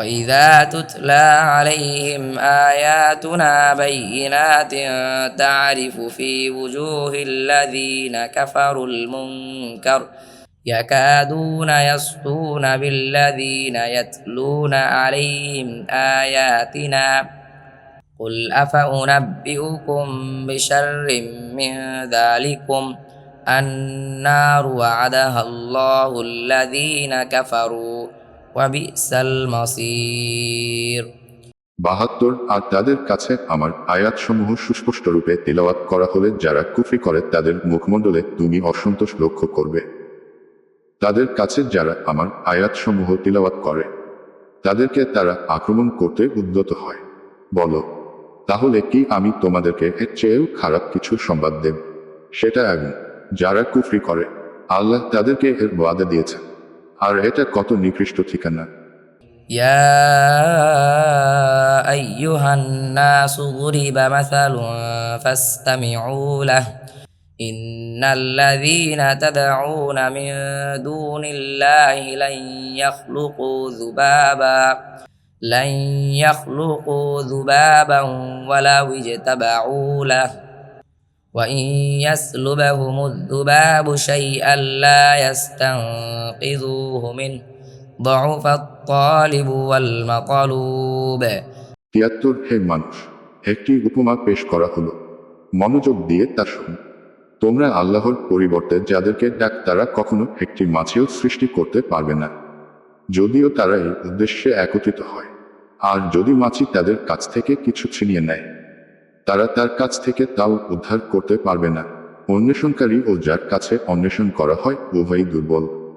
وإذا تتلى عليهم آياتنا بينات تعرف في وجوه الذين كفروا المنكر يكادون يسطون بالذين يتلون عليهم آياتنا قل أفأنبئكم بشر من ذلكم النار وعدها الله الذين كفروا বাহাত্তর, আর তাদের কাছে আমার আয়াতসমূহ সুস্পষ্ট রূপে তেলাওয়াত করা হলে যারা কুফরি করে তাদের মুখমণ্ডলে তুমি অসন্তোষ লক্ষ্য করবে। তাদের কাছে যারা আমার আয়াতসমূহ তিলাওয়াত করে, তাদেরকে তারা আক্রমণ করতে উদ্যত হয়। বলো, তাহলে কি আমি তোমাদেরকে এর চেয়েও খারাপ কিছু সংবাদ দেব? সেটা আগুন যারা কুফরি করে, আল্লাহ তাদেরকে এর বাদে দিয়েছেন। আর এটা কত নিকৃষ্ট ঠিকানা يا أيها الناس ضرب مثل فاستمعوا له إن الذين تدعون من دون الله لن يخلقوا ذبابا لن يخلقوا ذبابا ولو اجتمعوا له وإن يسلبهم الذباب شيئا لا يستنقذوه منه ضعف الطالب والمطلوب তিয়াত্তর হে মানুষ একটি উপমা পেশ করা হলো মনোযোগ দিয়ে তা শুন তোমরা আল্লাহর পরিবর্তে যাদেরকে ডাক তারা কখনো একটি মাছেও সৃষ্টি করতে পারবে না যদিও তারা এই উদ্দেশ্যে একত্রিত হয় আর যদি মাছি তাদের কাছ থেকে কিছু ছিনিয়ে নেয় তারা তার কাছ থেকে তাও উদ্ধার করতে পারবে না। অন্বেষণকারী ও যার কাছে অন্বেষণ করা হয়, উভয়ই দুর্বল।